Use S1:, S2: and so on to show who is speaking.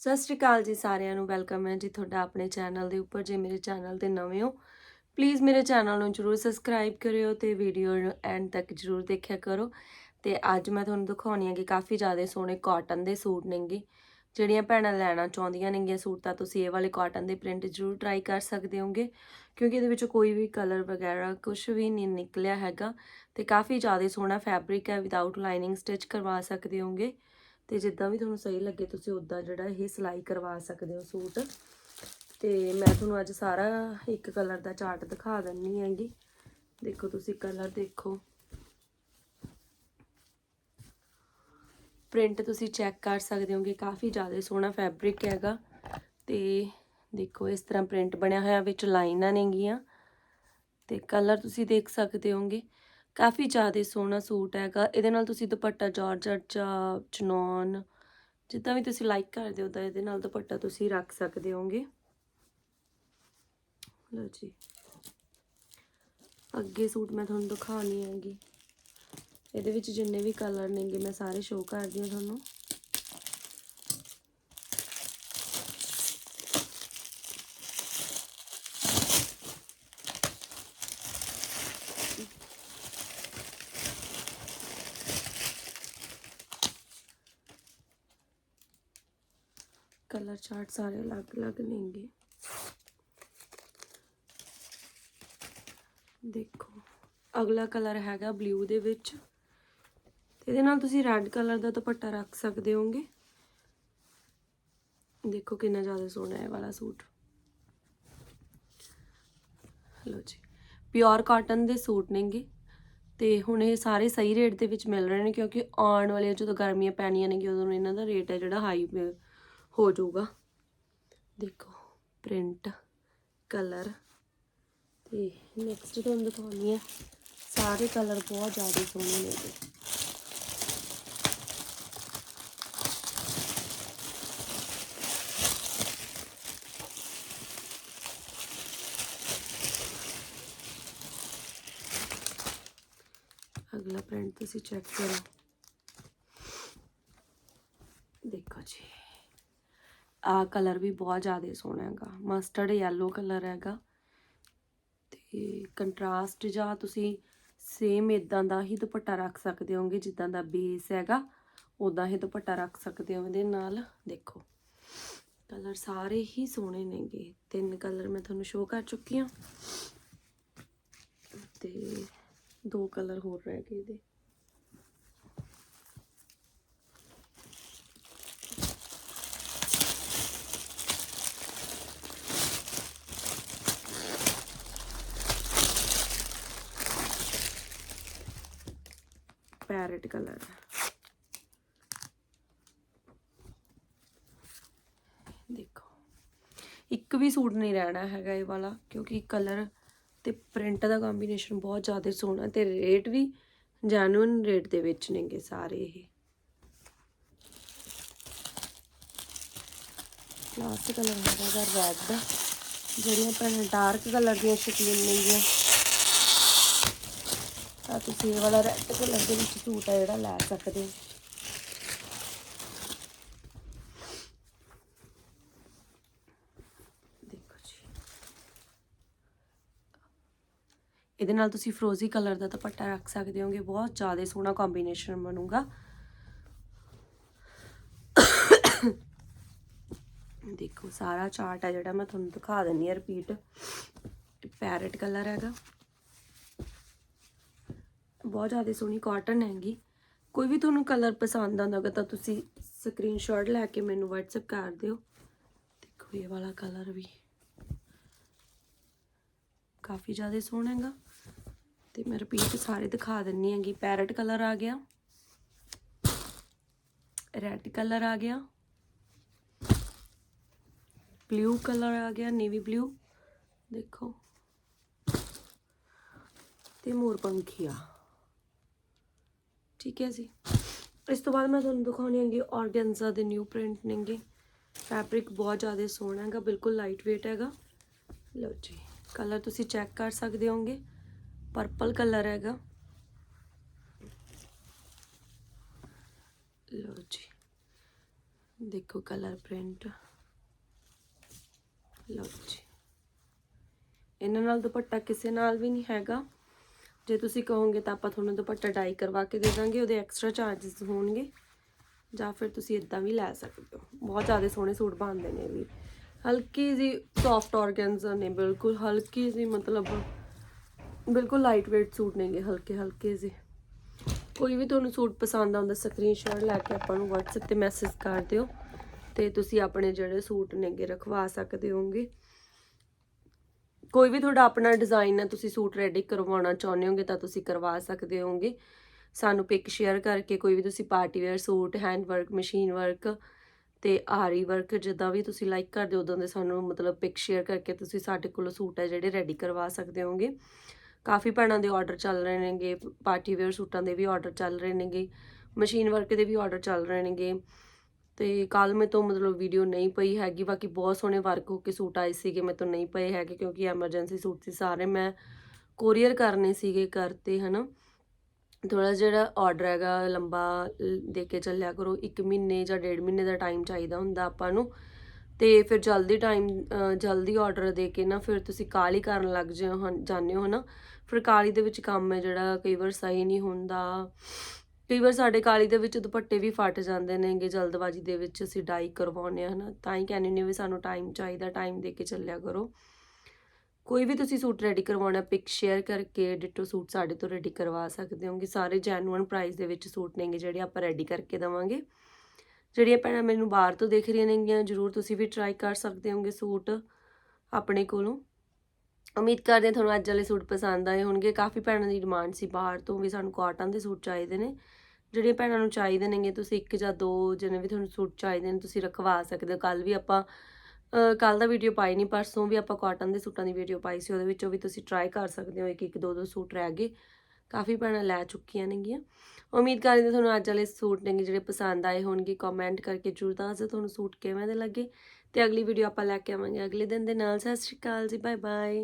S1: ਸਤਿ ਸ਼੍ਰੀ ਅਕਾਲ ਜੀ ਸਾਰਿਆਂ ਨੂੰ, ਵੈਲਕਮ ਹੈ ਜੀ ਤੁਹਾਡਾ ਆਪਣੇ ਚੈਨਲ ਦੇ ਉੱਪਰ, ਜੇ ਮੇਰੇ ਚੈਨਲ ਤੇ ਨਵੇਂ ਹੋ ਪਲੀਜ਼ ਮੇਰੇ ਚੈਨਲ ਨੂੰ ਜਰੂਰ ਸਬਸਕ੍ਰਾਈਬ ਕਰਿਓ ਤੇ ਵੀਡੀਓ ਨੂੰ ਐਂਡ ਤੱਕ ਜਰੂਰ ਦੇਖਿਆ ਕਰੋ। ਤੇ ਅੱਜ ਮੈਂ ਤੁਹਾਨੂੰ ਦਿਖਾਉਣੀ ਹੈ ਕਿ ਕਾਫੀ ਜ਼ਿਆਦਾ ਸੋਹਣੇ ਕਾਟਨ ਦੇ ਸੂਟ ਨੇਗੇ। ਜਿਹੜੀਆਂ ਭੈਣਾਂ ਲੈਣਾ ਚਾਹੁੰਦੀਆਂ ਨੇਗੀਆਂ ਸੂਟ, ਤਾਂ ਤੁਸੀਂ ਇਹ ਵਾਲੇ ਕਾਟਨ ਦੇ ਪ੍ਰਿੰਟ ਜਰੂਰ ਟਰਾਈ ਕਰ ਸਕਦੇ ਹੋਗੇ, ਕਿਉਂਕਿ ਇਹਦੇ ਵਿੱਚ ਕੋਈ ਵੀ ਕਲਰ ਵਗੈਰਾ ਕੁਝ ਵੀ ਨਹੀਂ ਨਿਕਲਿਆ ਹੈਗਾ। ਤੇ ਕਾਫੀ ਜ਼ਿਆਦਾ ਸੋਹਣਾ ਫੈਬਰਿਕ ਹੈ ਵਿਦਆਊਟ ਲਾਈਨਿੰਗ ਸਟਿਚ ਕਰਵਾ ਸਕਦੇ ਹੋਗੇ। ਤੇ ਜਿੱਦਾਂ ਵੀ ਤੁਹਾਨੂੰ ਸਹੀ ਲੱਗੇ, ਤੁਸੀਂ ਉਦਾਂ ਜਿਹੜਾ ਇਹ ਸਿਲਾਈ ਕਰਵਾ ਸਕਦੇ ਹੋ ਸੂਟ। ਤੇ ਮੈਂ ਤੁਹਾਨੂੰ ਅੱਜ ਸਾਰਾ ਇੱਕ ਕਲਰ ਦਾ ਚਾਰਟ ਦਿਖਾ ਦਿੰਨੀ ਹੈਗੀ। ਦੇਖੋ ਤੁਸੀਂ ਕਲਰ ਦੇਖੋ। ਪ੍ਰਿੰਟ ਤੁਸੀਂ ਚੈੱਕ ਕਰ ਸਕਦੇ ਹੋਗੇ, ਕਾਫੀ ਜ਼ਿਆਦਾ ਸੋਹਣਾ ਫੈਬਰਿਕ ਹੈਗਾ। ਤੇ ਦੇਖੋ ਇਸ ਤਰ੍ਹਾਂ ਪ੍ਰਿੰਟ ਬਣਿਆ ਹੋਇਆ, ਵਿੱਚ ਲਾਈਨਾਂ ਨੇਗੀਆਂ। ਤੇ ਕਲਰ ਤੁਸੀਂ ਦੇਖ ਸਕਦੇ ਹੋਗੇ। ਕਾਫੀ ਜ਼ਿਆਦਾ ਸੋਹਣਾ ਸੂਟ ਹੈਗਾ। ਇਹਦੇ ਨਾਲ ਤੁਸੀਂ ਦੁਪੱਟਾ ਜਾਰਜਟ ਜਾਂ ਚਨੌਨ, ਜਿੱਦਾਂ ਵੀ ਤੁਸੀਂ ਲਾਈਕ ਕਰਦੇ ਹੋ, ਤਾਂ ਇਹਦੇ ਨਾਲ ਦੁਪੱਟਾ ਤੁਸੀਂ ਰੱਖ ਸਕਦੇ ਹੋਗੇ। ਲਓ ਜੀ। ਅੱਗੇ ਸੂਟ ਮੈਂ ਤੁਹਾਨੂੰ ਦਿਖਾਉਣੀ ਹੈਗੀ। ਇਹਦੇ ਵਿੱਚ ਜਿੰਨੇ ਵੀ ਕਲਰ ਨੇਗੇ, ਮੈਂ ਸਾਰੇ ਸ਼ੋਅ ਕਰਦੀ ਹਾਂ ਤੁਹਾਨੂੰ। ਕਲਰ ਚਾਰਟ ਸਾਰੇ ਅਲੱਗ-ਅਲੱਗ ਨੇਗੇ। ਦੇਖੋ, ਅਗਲਾ ਕਲਰ ਹੈਗਾ ਬਲੂ ਦੇ ਵਿੱਚ। ਤੇ ਇਹਦੇ ਨਾਲ ਤੁਸੀਂ ਰੈੱਡ ਕਲਰ ਦਾ ਦੁਪੱਟਾ ਰੱਖ ਸਕਦੇ ਹੋਗੇ। ਦੇਖੋ ਕਿੰਨਾ ਜ਼ਿਆਦਾ ਸੋਹਣਾ ਹੈ ਇਹ ਵਾਲਾ ਸੂਟ। ਲਓ ਜੀ, ਪਿਓਰ ਕਾਟਨ ਦੇ ਸੂਟ ਨੇਗੇ। ਤੇ ਹੁਣ ਇਹ ਸਾਰੇ ਸਹੀ ਰੇਟ ਦੇ ਵਿੱਚ ਮਿਲ ਰਹੇ ਨੇ ਕਿਉਂਕਿ ਆਉਣ ਵਾਲੀਆਂ ਜਦੋਂ ਗਰਮੀਆਂ ਪੈਣੀਆਂ ਨੇ ਉਦੋਂ ਇਹਨਾਂ ਦਾ ਰੇਟ ਹੈ ਜਿਹੜਾ ਹਾਈ ਹੋ ਜਾਊਗਾ ਦੇਖੋ ਪ੍ਰਿੰਟ ਕਲਰ ਤੇ ਨੈਕਸਟ ਤੁਹਾਨੂੰ ਦਿਖਾਉਣੀ ਹੈ ਸਾਰੇ ਕਲਰ ਬਹੁਤ ਜ਼ਿਆਦਾ ਸੋਹਣੇ ਨੇ ਇਹਦੇ ਅਗਲਾ ਪ੍ਰਿੰਟ ਤੁਸੀਂ ਚੈੱਕ ਕਰੋ ਦੇਖੋ ਜੀ ਆ ਕਲਰ ਵੀ ਬਹੁਤ ਜ਼ਿਆਦਾ ਸੋਹਣਾ ਹੈਗਾ। ਮਸਟਰਡ ਯੈਲੋ ਕਲਰ ਹੈਗਾ। ਤੇ ਕੰਟਰਾਸਟ ਜਾਂ ਤੁਸੀਂ ਸੇਮ ਇਦਾਂ ਦਾ ਹੀ ਦੁਪੱਟਾ ਰੱਖ ਸਕਦੇ ਹੋਗੇ ਜਿੱਦਾਂ ਦਾ ਬੇਸ ਹੈਗਾ ਉਦਾਂ ਹੀ ਦੁਪੱਟਾ ਰੱਖ ਸਕਦੇ ਹੋ ਇਹਦੇ ਨਾਲ। ਦੇਖੋ, ਕਲਰ ਸਾਰੇ ਹੀ ਸੋਹਣੇ ਨੇਗੇ। ਤਿੰਨ ਕਲਰ ਮੈਂ ਤੁਹਾਨੂੰ ਸ਼ੋਅ ਕਰ ਚੁੱਕੀ ਹਾਂ ਤੇ ਦੋ ਕਲਰ ਹੋਰ ਰਹਿ ਗਏ ਇਹਦੇ। ਪੈਰਟ ਕਲਰ ਦੇਖੋ, ਇੱਕ ਵੀ ਸੂਟ ਨਹੀਂ ਰਹਿਣਾ ਹੈਗਾ ਇਹ ਵਾਲਾ, ਕਿਉਂਕਿ ਕਲਰ ਤੇ ਪ੍ਰਿੰਟ ਦਾ ਕੰਬੀਨੇਸ਼ਨ ਬਹੁਤ ਜ਼ਿਆਦਾ ਸੋਹਣਾ ਤੇ ਰੇਟ ਵੀ ਜੈਨੂਇਨ ਰੇਟ ਦੇ ਵਿੱਚ ਨੇਗੇ ਸਾਰੇ ਇਹ। ਲਾਸਟ ਕਲਰ ਹੈਗਾ ਰੈੱਡ ਜਿਹੜੀਆਂ ਭੈਣਾਂ ਡਾਰਕ ਕਲਰ ਦੀਆਂ ਸ਼ਕਲੀਨ ਨੇਗੀਆਂ ਤਾਂ ਤੁਸੀਂ ਇਹ ਵਾਲਾ ਰੈੱਡ ਕਲਰ ਦੇ ਵਿੱਚ ਸੂਟ ਆ ਜਿਹੜਾ ਲੈ ਸਕਦੇ ਹੋ। ਇਹਦੇ ਨਾਲ ਤੁਸੀਂ ਫਰੋਜ਼ੀ ਕਲਰ ਦਾ ਦੁਪੱਟਾ ਰੱਖ ਸਕਦੇ ਹੋਗੇ, ਬਹੁਤ ਜ਼ਿਆਦਾ ਸੋਹਣਾ ਕੰਬੀਨੇਸ਼ਨ ਬਣੂਗਾ। ਦੇਖੋ, ਸਾਰਾ ਚਾਰਟ ਹੈ ਜਿਹੜਾ ਮੈਂ ਤੁਹਾਨੂੰ ਦਿਖਾ ਦਿੰਨੀ ਆ ਰਿਪੀਟ ਪੈਰਟ ਕਲਰ ਹੈਗਾ। ਬਹੁਤ ਜ਼ਿਆਦਾ ਸੋਹਣੀ ਕਾਟਨ ਹੈਗੀ। ਕੋਈ ਵੀ ਤੁਹਾਨੂੰ ਕਲਰ ਪਸੰਦ ਆਉਂਦਾ ਤਾਂ ਤੁਸੀਂ ਸਕਰੀਨਸ਼ਾਟ ਲੈ ਕੇ ਮੈਨੂੰ WhatsApp ਕਰ ਦਿਓ। ਦੇਖੋ ਇਹ ਵਾਲਾ ਕਲਰ ਵੀ ਕਾਫੀ ਜ਼ਿਆਦਾ ਸੋਹਣਾ ਹੈਗਾ। ਤੇ ਮੈਂ ਰਿਪੀਟ ਸਾਰੇ ਦਿਖਾ ਦਿੰਨੀ ਹੈਗੀ। ਪੈਰਟ ਕਲਰ ਆ ਗਿਆ। ਰੈੱਡ ਕਲਰ ਆ ਗਿਆ। ਬਲੂ ਕਲਰ ਆ ਗਿਆ ਨੇਵੀ ਬਲੂ ਦੇਖੋ। ਤੇ ਮੋਰ ਪੰਖੀਆ ਠੀਕ ਹੈ ਜੀ। ਇਸ ਤੋਂ ਬਾਅਦ ਮੈਂ ਤੁਹਾਨੂੰ ਦਿਖਾਉਣੀ ਹੈਗੀ ਆਰਗੈਂਜ਼ਾ ਦੇ ਨਿਊ ਪ੍ਰਿੰਟ ਨੇਗੇ। ਫੈਬਰਿਕ ਬਹੁਤ ਜ਼ਿਆਦਾ ਸੋਹਣਾ ਹੈਗਾ, ਬਿਲਕੁਲ ਲਾਈਟ weight ਹੈਗਾ। ਲਓ ਜੀ ਕਲਰ ਤੁਸੀਂ ਚੈੱਕ ਕਰ ਸਕਦੇ ਹੋਗੇ ਪਰਪਲ ਕਲਰ ਹੈਗਾ। ਲਓ ਜੀ, ਦੇਖੋ ਕਲਰ ਪ੍ਰਿੰਟ ਲਓ ਜੀ। ਇਹਨਾਂ ਨਾਲ ਦੁਪੱਟਾ ਕਿਸੇ ਨਾਲ ਵੀ ਨਹੀਂ ਹੈਗਾ। ਜੇ ਤੁਸੀਂ ਕਹੋਗੇ ਤਾਂ ਆਪਾਂ ਤੁਹਾਨੂੰ ਦੁਪੱਟਾ ਡਾਈ ਕਰਵਾ ਕੇ ਦੇ ਦਾਂਗੇ, ਉਹਦੇ ਐਕਸਟਰਾ ਚਾਰजेस ਹੋਣਗੇ। ਜਾਂ ਫਿਰ ਤੁਸੀਂ ਇਦਾਂ ਵੀ ਲੈ ਸਕਦੇ ਹੋ। ਬਹੁਤ ਜ਼ਿਆਦਾ ਸੋਹਣੇ ਸੂਟ ਬਣਦੇ ਨੇ ਇਹ ਵੀ। ਹਲਕੀ ਜੀ ਸੌਫਟ ਆਰਗੈਂਜ਼ਾ ਨੇ, ਬਿਲਕੁਲ ਹਲਕੀ ਜੀ ਮਤਲਬ, ਬਿਲਕੁਲ ਲਾਈਟ weight ਸੂਟ ਨੇਗੇ, ਹਲਕੇ ਹਲਕੇ ਜੀ ਕੋਈ ਵੀ ਤੁਹਾਨੂੰ ਸੂਟ ਪਸੰਦ ਆਉਂਦਾ ਸਕਰੀਨਸ਼ਾਟ ਲੈ ਕੇ ਆਪਾਂ ਨੂੰ WhatsApp ਤੇ ਮੈਸੇਜ ਕਰ ਦਿਓ। ਤੇ ਤੁਸੀਂ ਆਪਣੇ ਜਿਹੜੇ ਸੂਟ ਨੇਗੇ, ਰਖਵਾ ਸਕਦੇ ਹੋਗੇ। ਕੋਈ ਵੀ ਤੁਹਾਡਾ ਆਪਣਾ ਡਿਜ਼ਾਈਨ ਹੈ, ਤੁਸੀਂ ਸੂਟ ਰੈਡੀ ਕਰਵਾਉਣਾ ਚਾਹੁੰਦੇ ਹੋਗੇ ਤਾਂ ਤੁਸੀਂ ਕਰਵਾ ਸਕਦੇ ਹੋਗੇ। ਸਾਨੂੰ ਪਿਕ ਸ਼ੇਅਰ ਕਰਕੇ ਕੋਈ ਵੀ ਤੁਸੀਂ party wear suit hand work machine work ਤੇ ਆਰੀ ਵਰਕ ਜਿੱਦਾਂ ਵੀ ਤੁਸੀਂ ਲਾਈਕ ਕਰਦੇ ਹੋ, ਉਦੋਂ ਦੇ ਸਾਨੂੰ ਮਤਲਬ ਪਿਕ ਸ਼ੇਅਰ ਕਰਕੇ ਤੁਸੀਂ ਸਾਡੇ ਕੋਲੋਂ ਸੂਟ ਹੈ ਜਿਹੜੇ ਰੈਡੀ ਕਰਵਾ ਸਕਦੇ ਹੋਗੇ। ਕਾਫੀ ਭੈਣਾਂ ਦੇ ਆਰਡਰ ਚੱਲ ਰਹੇ ਨੇਗੇ ਪਾਰਟੀ ਵੇਅਰ ਸੂਟਾਂ ਦੇ ਵੀ ਆਰਡਰ ਚੱਲ ਰਹੇ ਨੇਗੇ ਮਸ਼ੀਨ ਵਰਕ ਦੇ ਵੀ ਆਰਡਰ ਚੱਲ ਰਹੇ ਨੇਗੇ। ਤੇ ਕੱਲ ਮੇ ਤੋਂ ਮਤਲਬ ਵੀਡੀਓ ਨਹੀਂ ਪਈ ਹੈਗੀ, ਬਾਕੀ ਬਹੁਤ ਸੋਹਣੇ ਵਰਕ ਹੋ ਕੇ ਸੂਟ ਆਏ ਸੀਗੇ, ਮੇਰੇ ਤੋਂ ਨਹੀਂ ਪਏ ਹੈਗੇ ਕਿਉਂਕਿ ਐਮਰਜੈਂਸੀ ਸੂਟ ਸੀ ਸਾਰੇ, ਮੈਂ ਕੋਰੀਅਰ ਕਰਨੇ ਸੀਗੇ ਕਰਤੇ ਹਨਾ। ਥੋੜਾ ਜਿਹੜਾ ਆਰਡਰ ਹੈਗਾ, ਲੰਬਾ ਦੇ ਕੇ ਚੱਲਿਆ ਕਰੋ 1 ਮਹੀਨੇ ਜਾਂ ਡੇਢ ਮਹੀਨੇ ਦਾ ਟਾਈਮ ਚਾਹੀਦਾ ਹੁੰਦਾ ਆਪਾਂ ਨੂੰ। ਤੇ ਫਿਰ ਜਲਦੀ ਟਾਈਮ ਜਲਦੀ ਆਰਡਰ ਦੇ ਕੇ ਨਾ ਫਿਰ ਤੁਸੀਂ ਕਾਲੀ ਕਰਨ ਲੱਗ ਜਿਓ ਹਨ ਜਾਂਦੇ ਹੋ ਨਾ ਫਿਰ ਕਾਲੀ ਦੇ ਵਿੱਚ ਕੰਮ ਹੈ ਜਿਹੜਾ, ਕਈ ਵਾਰ ਸਹੀ ਨਹੀਂ ਹੁੰਦਾ। ਕਈ ਵਾਰ ਸਾਡੇ ਕਾਲੀ ਦੇ ਵਿੱਚ ਦੁਪੱਟੇ ਵੀ ਫਟ ਜਾਂਦੇ ਨੇਗੇ ਜਲਦਬਾਜ਼ੀ ਦੇ ਵਿੱਚ ਅਸੀਂ ਡਾਈ ਕਰਵਾਉਂਦੇ ਆ ਹਨਾ? ਤਾਂ ਹੀ ਕਹਿੰਦੇ ਨੇ ਵੀ ਸਾਨੂੰ ਟਾਈਮ ਚਾਹੀਦਾ ਟਾਈਮ ਦੇ ਕੇ ਚੱਲਿਆ ਕਰੋ। ਕੋਈ ਵੀ ਤੁਸੀਂ ਸੂਟ ਰੈਡੀ ਕਰਵਾਉਣਾ ਪਿਕ ਸ਼ੇਅਰ ਕਰਕੇ ਡਿਟੋ ਸੂਟ ਸਾਡੇ ਤੋਂ ਰੈਡੀ ਕਰਵਾ ਸਕਦੇ ਹੋਗੇ। ਸਾਰੇ ਜੈਨੂਅਨ ਪ੍ਰਾਈਸ ਦੇ ਵਿੱਚ ਸੂਟ ਨੇਗੇ ਜਿਹੜੇ ਆਪਾਂ ਰੈਡੀ ਕਰਕੇ ਦਵਾਂਗੇ। ਜਿਹੜੀਆਂ ਭੈਣਾਂ ਮੈਨੂੰ ਬਾਹਰ ਤੋਂ ਦੇਖ ਰਹੀਆਂ ਨੇਗੀਆਂ, ਜਰੂਰ ਤੁਸੀਂ ਵੀ ਟਰਾਈ ਕਰ ਸਕਦੇ ਹੋਗੇ ਸੂਟ ਆਪਣੇ ਕੋਲੋਂ। ਉਮੀਦ ਕਰਦੇ ਹਾਂ ਤੁਹਾਨੂੰ ਅੱਜ ਵਾਲੇ ਸੂਟ ਪਸੰਦ ਆਏ ਹੋਣਗੇ। ਕਾਫੀ ਭੈਣਾਂ ਦੀ ਡਿਮਾਂਡ ਸੀ ਬਾਹਰ ਤੋਂ ਵੀ ਸਾਨੂੰ ਕਾਟਨ ਦੇ ਸੂਟ ਚਾਹੀਦੇ ਨੇ। ਜਿਹੜੀਆਂ ਭੈਣਾਂ ਨੂੰ ਚਾਹੀਦੇ ਨੇਗੇ ਤੁਸੀਂ ਇੱਕ ਜਾਂ ਦੋ ਜਿਹਨੇ ਵੀ ਤੁਹਾਨੂੰ ਸੂਟ ਚਾਹੀਦੇ ਨੇ ਤੁਸੀਂ ਰਖਵਾ ਸਕਦੇ ਹੋ। ਕੱਲ ਵੀ ਆਪਾਂ ਕੱਲ ਦਾ ਵੀਡੀਓ ਪਾਈ ਨਹੀਂ ਪਰਸੋਂ ਵੀ ਆਪਾਂ ਕਾਟਨ ਦੇ ਸੂਟਾਂ ਦੀ ਵੀਡੀਓ ਪਾਈ ਸੀ, ਉਹਦੇ ਵਿੱਚੋਂ ਵੀ ਤੁਸੀਂ ਟਰਾਈ ਕਰ ਸਕਦੇ ਹੋ ਇੱਕ ਇੱਕ, ਦੋ ਦੋ ਸੂਟ ਰਹਿ ਗਏ। ਕਾਫੀ ਭੈਣਾਂ ਲੈ ਚੁੱਕੀਆਂ ਨੇਗੀਆਂ। ਉਮੀਦ ਕਰਦੇ ਹਾਂ ਤੁਹਾਨੂੰ ਅੱਜ ਵਾਲੇ ਸੂਟ ਨੇਗੇ ਜਿਹੜੇ ਪਸੰਦ ਆਏ ਹੋਣਗੇ। ਕਮੈਂਟ ਕਰਕੇ ਜਰੂਰ ਦੱਸੋ ਤੁਹਾਨੂੰ ਸੂਟ ਕਿਵੇਂ ਦੇ ਲੱਗੇ। ਤੇ ਅਗਲੀ ਵੀਡੀਓ ਆਪਾਂ ਲੈ ਕੇ ਆਵਾਂਗੇ। ਅਗਲੇ ਦਿਨ ਦੇ ਨਾਲ ਸਤਿ ਸ਼੍ਰੀ ਅਕਾਲ ਜੀ ਬਾਏ ਬਾਏ